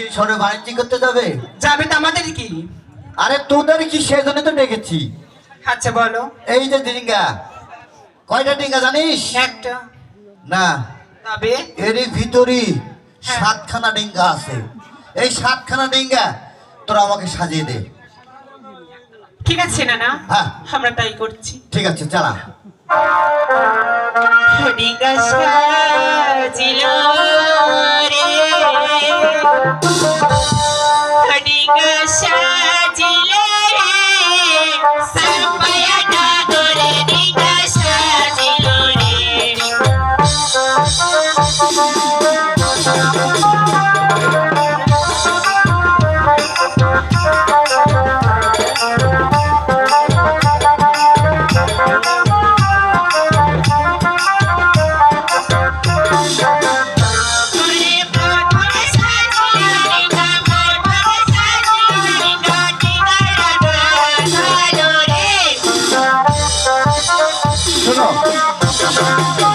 কি বাণিজ্য করতে যাবে? যাবে তো আমাদের কি? আরে তোদের কি সেজন্য তো ডেকেছি। আচ্ছা বলো। এই যে ডিঙ্গা কয়টা ডিঙ্গা জানিস? একটা। না। তবে? এরই হ্যাঁ। সাতখানা ডিঙ্গা আছে। এই সাতখানা ডিঙ্গা তোরা আমাকে সাজিয়ে দে। ঠিক আছে না না হ্যাঁ। আমরা তাই করছি। ঠিক আছে চালা। ডিঙ্গা Thank you. Thank.